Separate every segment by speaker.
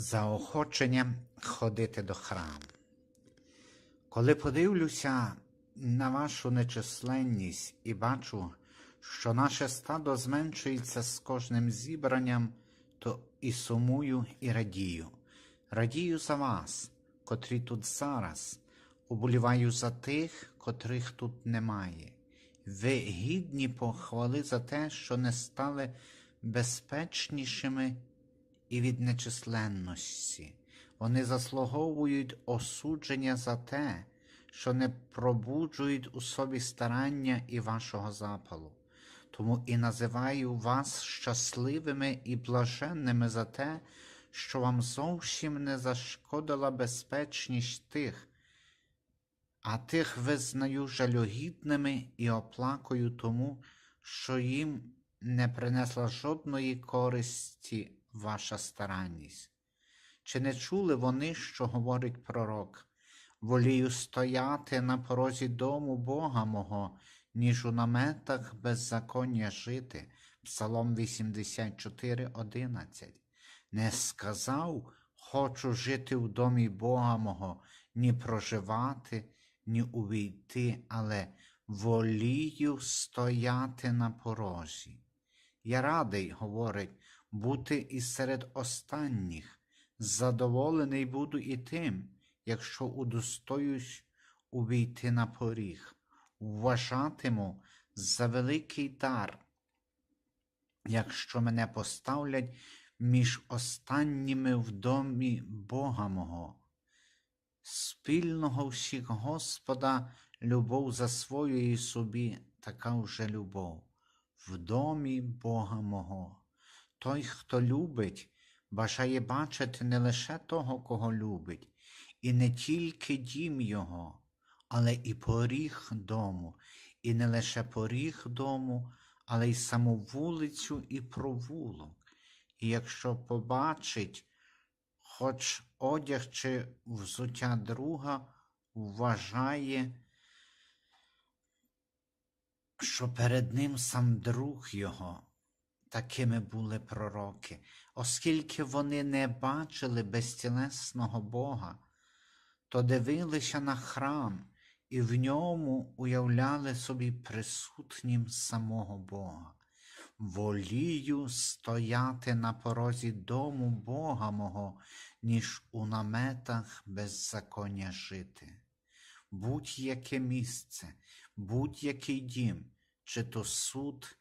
Speaker 1: Заохочення ходити до храму. Коли подивлюся на вашу нечисленність і бачу, що наше стадо зменшується з кожним зібранням, то і сумую, і радію. Радію за вас, котрі тут зараз, уболіваю за тих, котрих тут немає. Ви гідні похвали за те, що не стали безпечнішими і від нечисленності. Вони заслуговують осудження за те, що не пробуджують у собі старання і вашого запалу. Тому і називаю вас щасливими і блаженними за те, що вам зовсім не зашкодила безпечність тих, а тих визнаю жалюгідними і оплакую тому, що їм не принесла жодної користі ваша старанність. Чи не чули вони, що говорить пророк? Волію стояти на порозі дому Бога мого, ніж у наметах беззаконня жити. Псалом 84, 11. Не сказав, хочу жити в домі Бога мого, ні проживати, ні увійти, але волію стояти на порозі. Я радий, говорить, бути і серед останніх, задоволений буду і тим, якщо удостоюсь увійти на поріг, вважатиму за великий дар, якщо мене поставлять між останніми в домі Бога мого. Спільного всіх Господа любов засвоює собі така вже любов в домі Бога мого. Той, хто любить, бажає бачити не лише того, кого любить, і не тільки дім його, але і поріг дому, і не лише поріг дому, але й саму вулицю і провулок. І якщо побачить, хоч одяг чи взуття друга, вважає, що перед ним сам друг його. Такими були пророки, оскільки вони не бачили безтілесного Бога, то дивилися на храм і в ньому уявляли собі присутнім самого Бога. Волію стояти на порозі дому Бога мого, ніж у наметах беззаконня жити. Будь-яке місце, будь-який дім, чи то суд,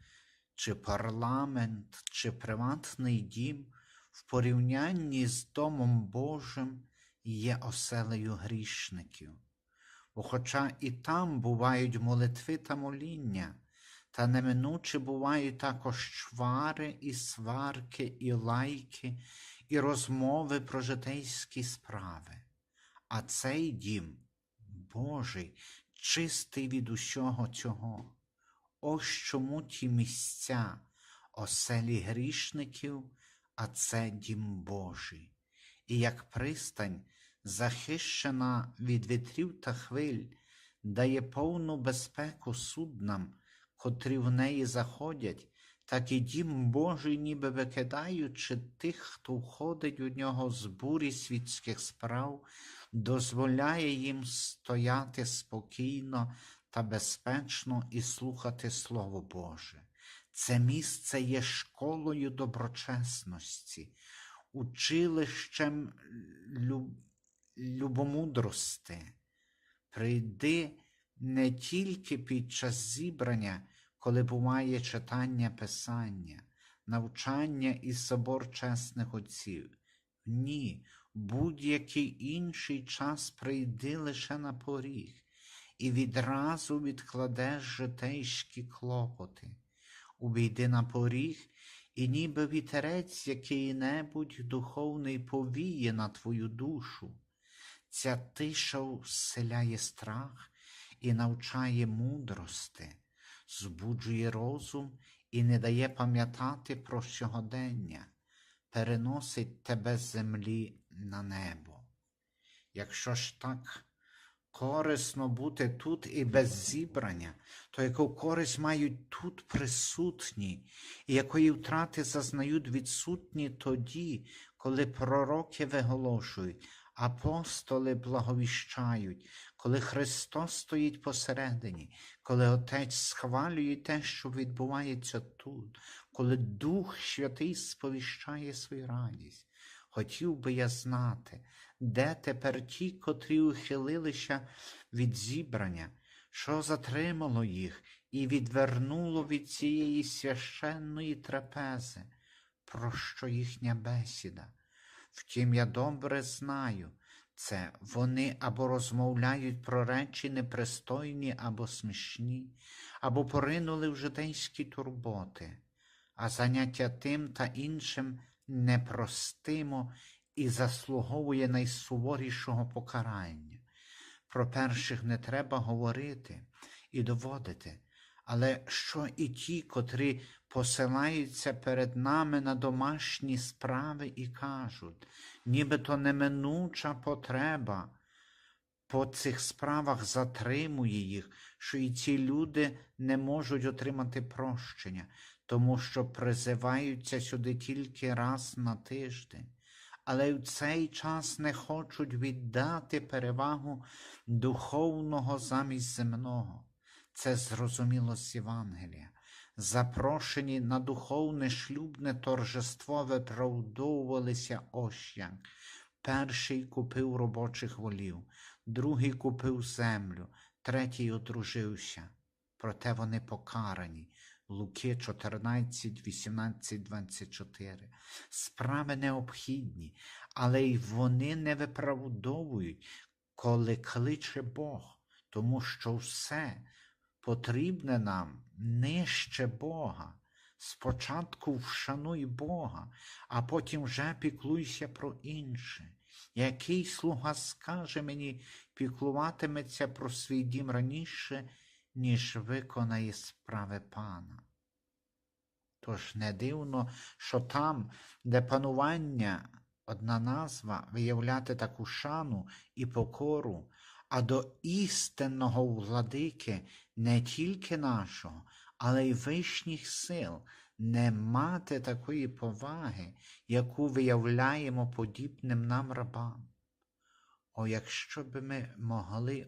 Speaker 1: чи парламент, чи приватний дім в порівнянні з Домом Божим є оселею грішників. Бо хоча і там бувають молитви та моління, та неминуче бувають також чвари і сварки, і лайки, і розмови про житейські справи. А цей дім Божий, чистий від усього цього. Ось чому ті місця, оселі грішників, а це дім Божий, і як пристань, захищена від вітрів та хвиль, дає повну безпеку суднам, котрі в неї заходять, так і дім Божий, ніби викидаючи тих, хто входить у нього з бурі світських справ, дозволяє їм стояти спокійно та безпечно і слухати Слово Боже. Це місце є школою доброчесності, училищем люб... любомудрости. Прийди не тільки під час зібрання, коли буває читання Писання, навчання і собор чесних отців. Ні, будь-який інший час прийди лише на поріг і відразу відкладеш житейські клопоти. Увійди на поріг, і ніби вітерець який-небудь духовний повіє на твою душу. Ця тиша вселяє страх і навчає мудрости, збуджує розум і не дає пам'ятати про сьогодення, переносить тебе з землі на небо. Якщо ж так корисно бути тут і без зібрання, то яку користь мають тут присутні, і якої втрати зазнають відсутні тоді, коли пророки виголошують, апостоли благовіщають, коли Христос стоїть посередині, коли Отець схвалює те, що відбувається тут, коли Дух Святий сповіщає свою радість. Хотів би я знати, де тепер ті, котрі ухилилися від зібрання, що затримало їх і відвернуло від цієї священної трапези, про що їхня бесіда. Втім, я добре знаю це, вони або розмовляють про речі непристойні або смішні, або поринули в житейські турботи, а заняття тим та іншим непростимо і заслуговує найсуворішого покарання. Про перших не треба говорити і доводити, але що і ті, котрі посилаються перед нами на домашні справи і кажуть, нібито неминуча потреба по цих справах затримує їх, що і ці люди не можуть отримати прощення, тому що призиваються сюди тільки раз на тиждень, але в цей час не хочуть віддати перевагу духовного замість земного. Це зрозуміло з Євангелія. Запрошені на духовне шлюбне торжество виправдовувалися як. Перший купив робочих волів, другий купив землю, третій одружився. Проте вони покарані. Луки 14, 18, 24. Справи необхідні, але й вони не виправдовують, коли кличе Бог, тому що все потрібне нам нижче Бога. Спочатку вшануй Бога, а потім вже піклуйся про інше. Який слуга скаже мені, піклуватиметься про свій дім раніше, ніж виконає справи пана. Тож не дивно, що там, де панування, одна назва, виявляти таку шану і покору, а до істинного владики не тільки нашого, але й вищих сил не мати такої поваги, яку виявляємо подібним нам рабам. О, якщо б ми могли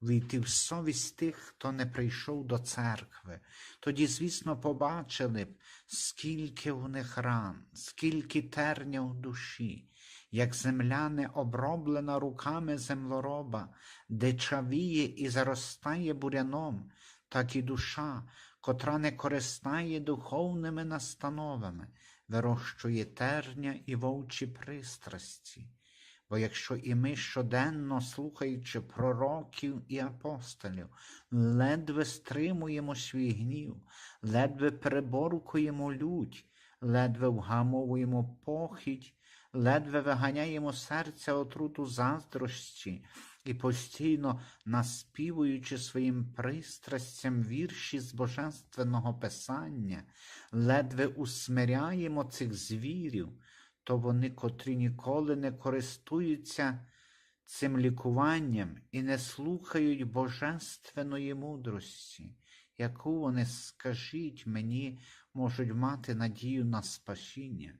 Speaker 1: увійти в совість тих, хто не прийшов до церкви, тоді, звісно, побачили б, скільки в них ран, скільки терня в душі, як земля не оброблена руками землероба, де чавіє і заростає буряном, так і душа, котра не користає духовними настановами, вирощує терня і вовчі пристрасті. Бо якщо і ми щоденно, слухаючи пророків і апостолів, ледве стримуємо свій гнів, ледве переборкуємо лють, ледве вгамовуємо похідь, ледве виганяємо серця отруту заздрості і постійно наспівуючи своїм пристрастям вірші з божественного писання, ледве усмиряємо цих звірів, то вони, котрі ніколи не користуються цим лікуванням і не слухають божественної мудрості, яку вони, скажіть мені, можуть мати надію на спасіння.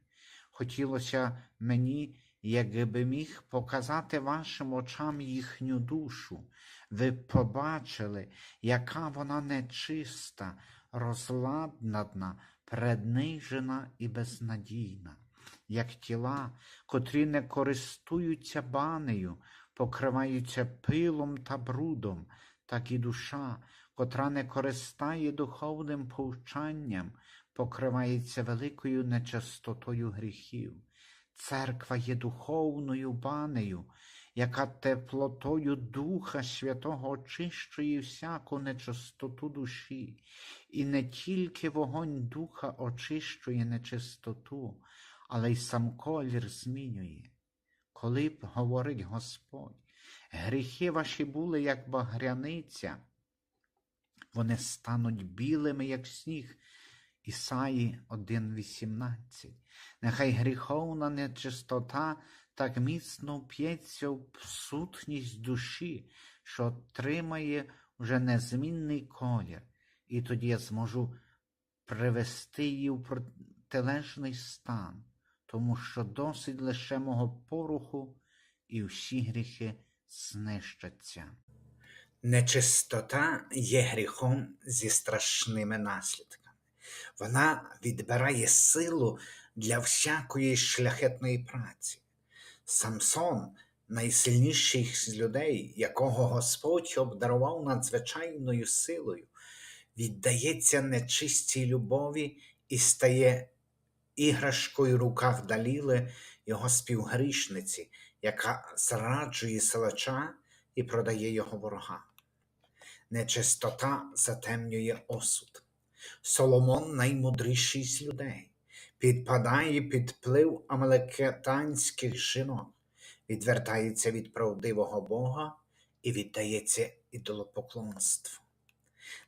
Speaker 1: Хотілося мені, якби міг показати вашим очам їхню душу. Ви побачили, яка вона нечиста, розладнана, преднижена і безнадійна, як тіла, котрі не користуються банею, покриваються пилом та брудом, так і душа, котра не користає духовним повчанням, покривається великою нечистотою гріхів. Церква є духовною банею, яка теплотою Духа Святого очищує всяку нечистоту душі, і не тільки вогонь Духа очищує нечистоту, але й сам колір змінює. Коли б, говорить Господь, гріхи ваші були, як багряниця, вони стануть білими, як сніг. Ісаї 1,18. Нехай гріховна нечистота так міцно вп'ється в сутність душі, що отримає вже незмінний колір, і тоді я зможу привести її в протилежний стан, тому що досить лише мого поруху, і всі гріхи знищаться. Нечистота є гріхом зі страшними наслідками. Вона відбирає силу для всякої шляхетної праці. Самсон, найсильніший з людей, якого Господь обдарував надзвичайною силою, віддається нечистій любові і стає іграшкою в руках Даліли, його співгрішниці, яка зраджує силача і продає його ворогам. Нечистота затемнює осуд. Соломон наймудріший з людей, підпадає під вплив амелекетанських жінок, відвертається від правдивого Бога і віддається ідолопоклонству.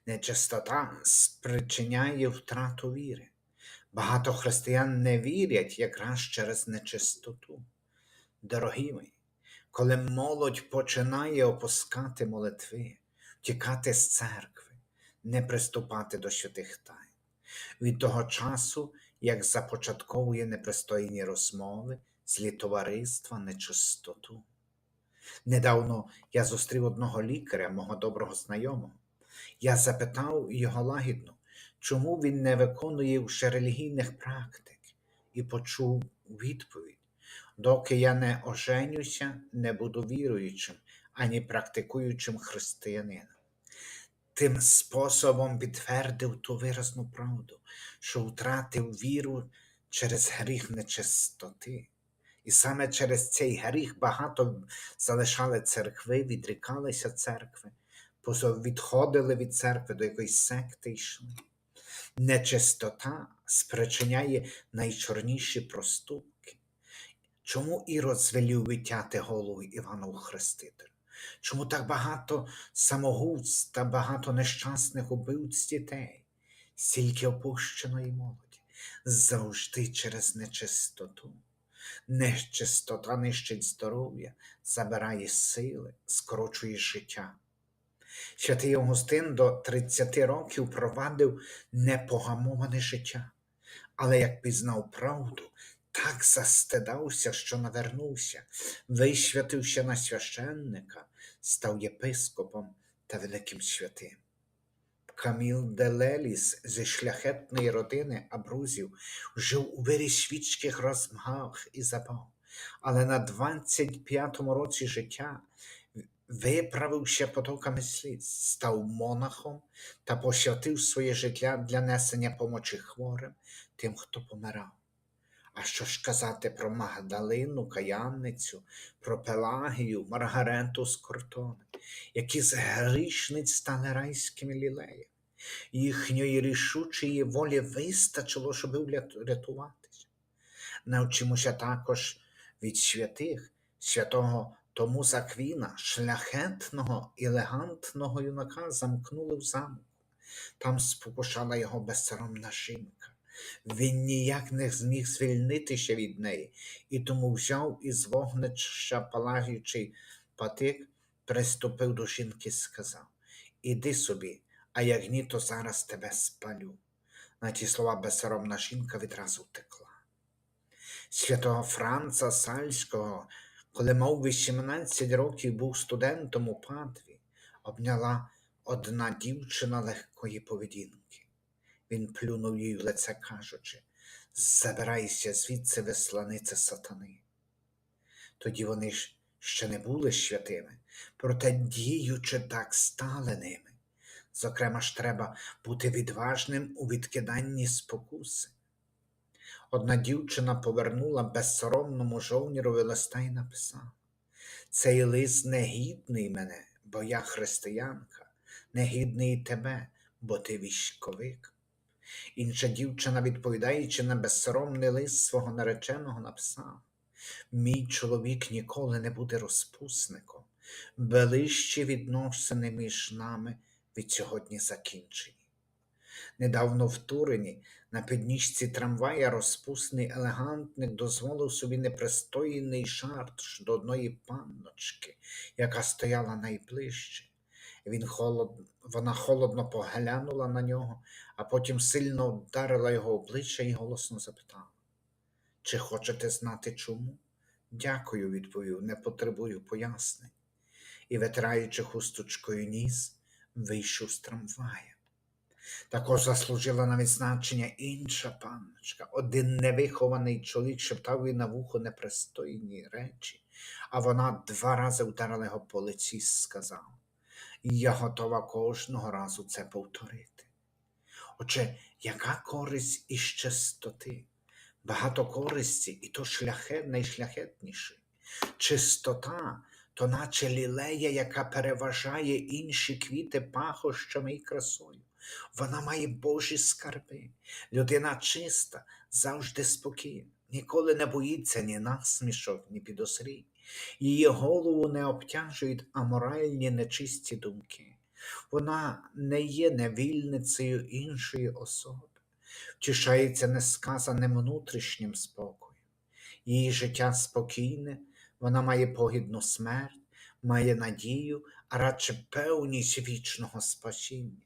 Speaker 1: Нечистота спричиняє втрату віри. Багато християн не вірять якраз через нечистоту. Дорогі мої, коли молодь починає опускати молитви, втікати з церкви, не приступати до святих тайн. Від того часу, як започатковує непристойні розмови, злі товариства, нечистоту. Недавно я зустрів одного лікаря, мого доброго знайомого. Я запитав його лагідно, чому він не виконує вже релігійних практик, і почув відповідь: доки я не оженюся, не буду віруючим ані практикуючим християнином. Тим способом підтвердив ту виразну правду, що втратив віру через гріх нечистоти. І саме через цей гріх багато залишали церкви, відрікалися церкви, відходили від церкви до якоїсь секти йшли. Нечистота спричиняє найчорніші проступки. Чому Ірод звелів витяти голову Івану Хрестителю? Чому так багато самогубств та багато нещасних убивць дітей, стільки опущеної молоді, завжди через нечистоту. Нечистота нищить здоров'я, забирає сили, скорочує життя. Святий Августин до 30 років провадив непогамоване життя, але як пізнав правду, так застидався, що навернувся, висвятився на священника, став єпископом та великим святим. Каміл де Леліс зі шляхетної родини Абрузів жив у вирі світських розмах і забав, але на 25-му році життя виправився потоками слід, став монахом та посвятив своє життя для несення помочі хворим, тим, хто помирав. А що ж казати про Магдалину, Каянницю, про Пелагію, Маргарету з Кортони, які з грішниць стали райськими лілеями. Їхньої рішучої волі вистачило, щоб врятуватися. Навчимося також від святих, святого тому Заквіна, шляхетного елегантного юнака замкнули в замку. Там спокушала його безсоромна жінка. Він ніяк не зміг звільнитися від неї, і тому взяв із вогнища палагаючий патик, приступив до жінки і сказав: Іди собі, а як ні, то зараз тебе спалю. На ті слова безсоромна жінка відразу втекла. Святого Франца Сальського, коли мав 18 років був студентом у Падві, обняла одна дівчина легкої поведінки. Він плюнув їй в лице, кажучи: Забирайся звідси, весланиця сатани. Тоді вони ж ще не були святими, проте діючи так стали ними. Зокрема ж треба бути відважним у відкиданні спокуси. Одна дівчина повернула безсоромному жовнірові листа і написала: Цей лист негідний мене, бо я християнка, негідний тебе, бо ти військовик. Інша дівчина, відповідаючи на безсоромний лист свого нареченого, написала: Мій чоловік ніколи не буде розпусником, ближчі відносини між нами від сьогодні закінчені. Недавно в Турині на підніжці трамвая розпусний елегантник дозволив собі непристойний жарт до одної панночки, яка стояла найближче. Він холод... Вона холодно поглянула на нього, а потім сильно вдарила його обличчя і голосно запитала: Чи хочете знати чому? Дякую, відповів, не потребую пояснень. І, витираючи хусточкою ніс, вийшов з трамвая. Також заслужила на відзначення інша панночка. Один невихований чоловік шептав їй на вухо непристойні речі, а вона два рази вдарила його по лиці і сказала: Я готова кожного разу це повторити. Отже, яка користь із чистоти? Багато користі, і то шляхет найшляхетніший. Чистота то наче лілея, яка переважає інші квіти пахощами і красою. Вона має Божі скарби. Людина чиста, завжди спокійна, ніколи не боїться ні насмішок, ні підозрінь. Її голову не обтяжують аморальні нечисті думки. Вона не є невільницею іншої особи, втішається несказаним внутрішнім спокоєм. Її життя спокійне, вона має погідну смерть, має надію, а радше певність вічного спасіння.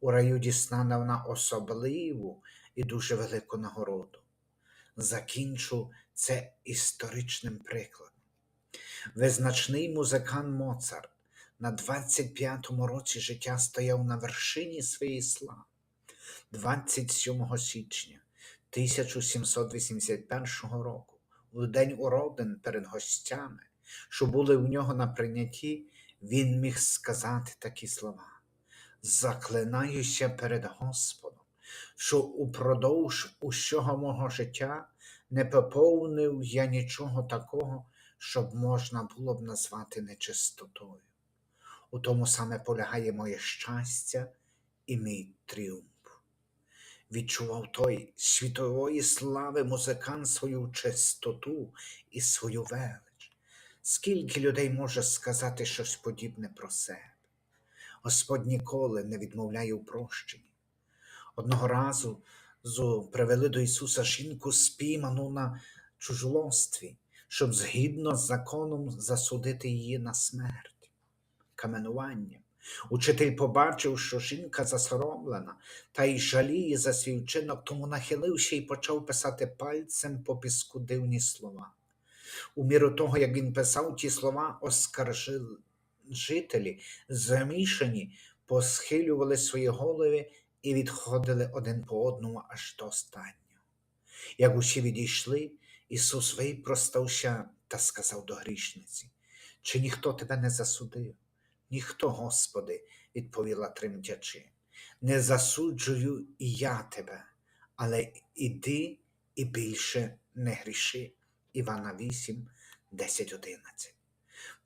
Speaker 1: У раю дістане вона особливу і дуже велику нагороду. Закінчу це історичним прикладом. Визначний музикант Моцарт на 25-му році життя стояв на вершині своєї слави. 27 січня 1781 року, у день уродин перед гостями, що були в нього на прийнятті, він міг сказати такі слова заклинаюся перед Господом, що упродовж усього мого життя не поповнив я нічого такого, щоб можна було б назвати нечистотою. У тому саме полягає моє щастя і мій тріумф. Відчував той світової слави музикант свою чистоту і свою велич. Скільки людей може сказати щось подібне про себе? Господь ніколи не відмовляє у прощенні. Одного разу привели до Ісуса жінку спійману на чужолостві, щоб згідно з законом засудити її на смерть, каменуванням. Учитель побачив, що жінка засоромлена та й жаліє за свій вчинок, тому нахилився і почав писати пальцем по піску дивні слова. У міру того, як він писав ті слова, оскаржили жителі, замішані, посхилювали свої голови і відходили один по одному аж до останнього. Як усі відійшли, Ісус випростався та сказав до грішниці, чи ніхто тебе не засудив? Ніхто, Господи, відповіла тремтячи. Не засуджую і я тебе, але іди і більше не гріши. Івана 8, 10, 11.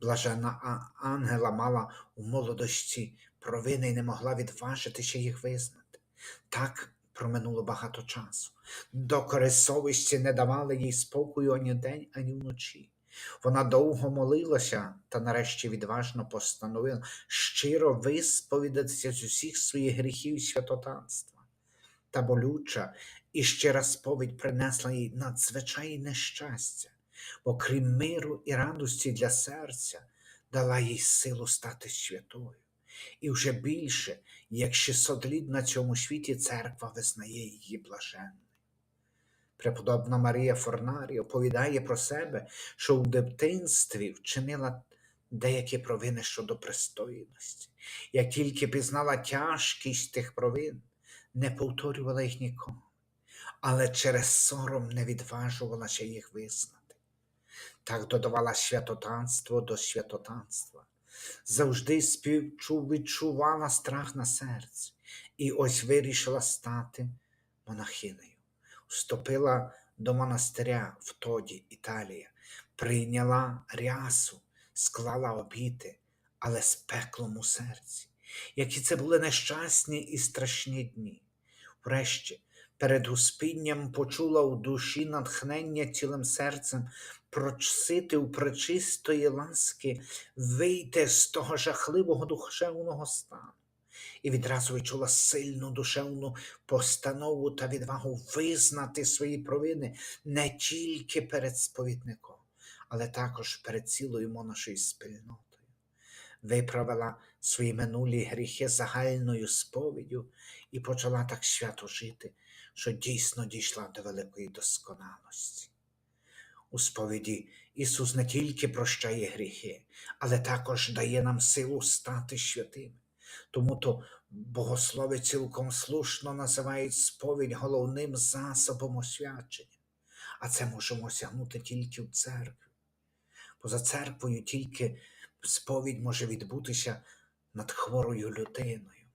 Speaker 1: Блажена Ангела мала у молодості провини і не могла відважитися їх визнати. Так проминуло багато часу. Докори совісті не давали їй спокою ані день, ані вночі. Вона довго молилася та нарешті відважно постановила щиро висповідатися з усіх своїх гріхів і святотатства. Та болюча і щира сповідь принесла їй надзвичайне щастя бо крім миру і радості для серця, дала їй силу стати святою. І вже більше, як 600 літ на цьому світі, церква визнає її блаженною. Преподобна Марія Форнарі оповідає про себе, що у дитинстві вчинила деякі провини щодо пристойності. Як тільки пізнала тяжкість тих провин, не повторювала їх нікому, але через сором не відважувалася їх визнати. Так додавала святотанство до святотанства. Завжди співчу відчувала страх на серці, і ось вирішила стати монахинею. Вступила до монастиря в Тоді, Італія, прийняла рясу, склала обіти, але з пеклом у серці. Які це були нещасні і страшні дні. Врешті, перед успінням почула у душі натхнення цілим серцем просити у пречистої ласки вийти з того жахливого душевного стану. І відразу відчула сильну душевну постанову та відвагу визнати свої провини не тільки перед сповідником, але також перед цілою монашою спільнотою. Виправила свої минулі гріхи загальною сповіддю і почала так свято жити, що дійсно дійшла до великої досконалості. У сповіді Ісус не тільки прощає гріхи, але також дає нам силу стати святими. Тому то богослови цілком слушно називають сповідь головним засобом освячення, а це можемо осягнути тільки в церкві. Поза церквою тільки сповідь може відбутися над хворою людиною.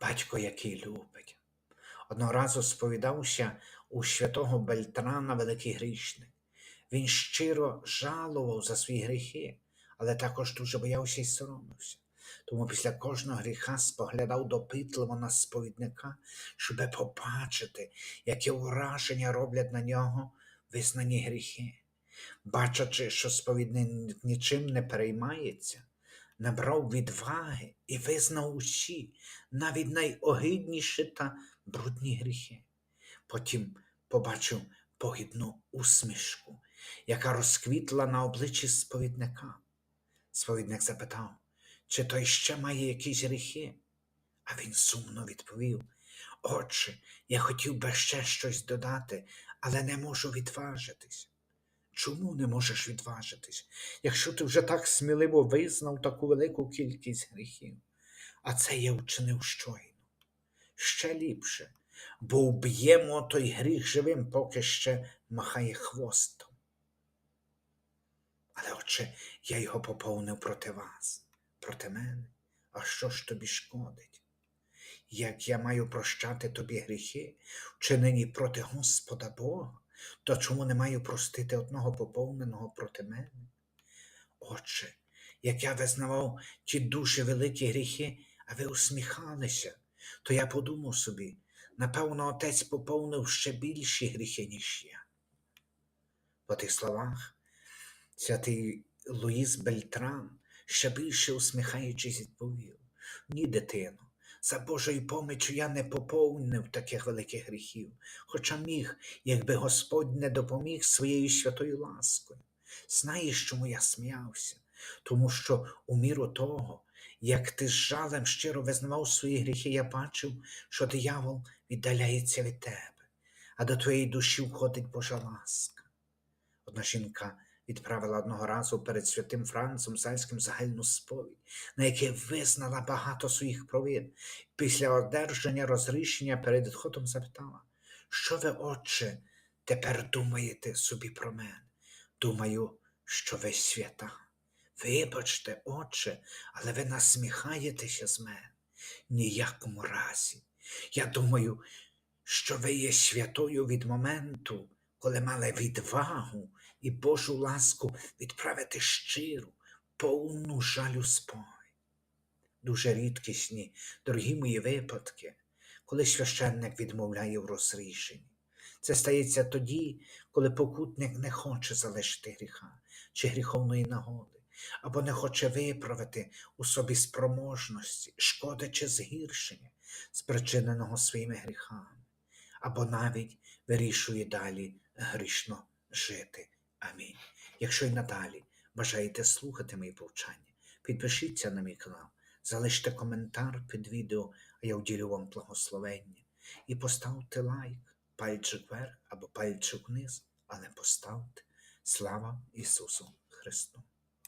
Speaker 1: Батько, який любить. Одного разу сповідався у святого Бельтрана великий грішник. Він щиро жалував за свої гріхи, але також дуже боявся і соромився. Тому після кожного гріха споглядав допитливо на сповідника, щоб побачити, яке ураження роблять на нього визнані гріхи. Бачачи, що сповідник нічим не переймається, набрав відваги і визнав усі, навіть найогидніші та брудні гріхи. Потім побачив погідну усмішку, яка розквітла на обличчі сповідника. Сповідник запитав, чи той ще має якісь гріхи? А він сумно відповів: Отче, я хотів би ще щось додати, але не можу відважитись. Чому не можеш відважитись, якщо ти вже так сміливо визнав таку велику кількість гріхів? А це я вчинив щойно. Ще ліпше, бо вб'ємо той гріх живим, поки ще махає хвостом. Але отче, я його поповнив проти вас, проти мене. А що ж тобі шкодить? Як я маю прощати тобі гріхи, вчинені проти Господа Бога, то чому не маю простити одного поповненого проти мене? Отче, як я визнавав ті дуже великі гріхи, а ви усміхалися, то я подумав собі, напевно, отець поповнив ще більші гріхи, ніж я. По тих словах святий Луїс Бельтран, ще більше усміхаючись, відповів: Ні, дитино, за Божою помічю я не поповнив таких великих гріхів, хоча міг, якби Господь не допоміг своєю святою ласкою. Знаєш, чому я сміявся? Тому що у міру того, як ти з жалем щиро визнавав свої гріхи, я бачив, що диявол віддаляється від тебе, а до твоєї душі входить Божа ласка. Одна жінка відправила одного разу перед святим Францем Сальським загальну сповідь, на якій визнала багато своїх провин. Після одержання розрішення перед відходом запитала, що ви, отче, тепер думаєте собі про мене? Думаю, що ви свята. Вибачте, отче, але ви насміхаєтеся з мене. Ніякому разі. Я думаю, що ви є святою від моменту, коли мали відвагу і Божу ласку відправити щиру, повну жалю сповідь. Дуже рідкісні, дорогі мої випадки, коли священник відмовляє в розрішенні. Це стається тоді, коли покутник не хоче залишити гріха чи гріховної нагоди, або не хоче виправити у собі спроможності, шкоди чи згіршення, спричиненого своїми гріхами, або навіть вирішує далі грішно жити. Амінь. Якщо й надалі бажаєте слухати мої повчання, підпишіться на мій канал, залиште коментар під відео, а я уділю вам благословення. І поставте лайк, пальчик вверх або пальчик вниз, але поставте. Слава Ісусу Христу!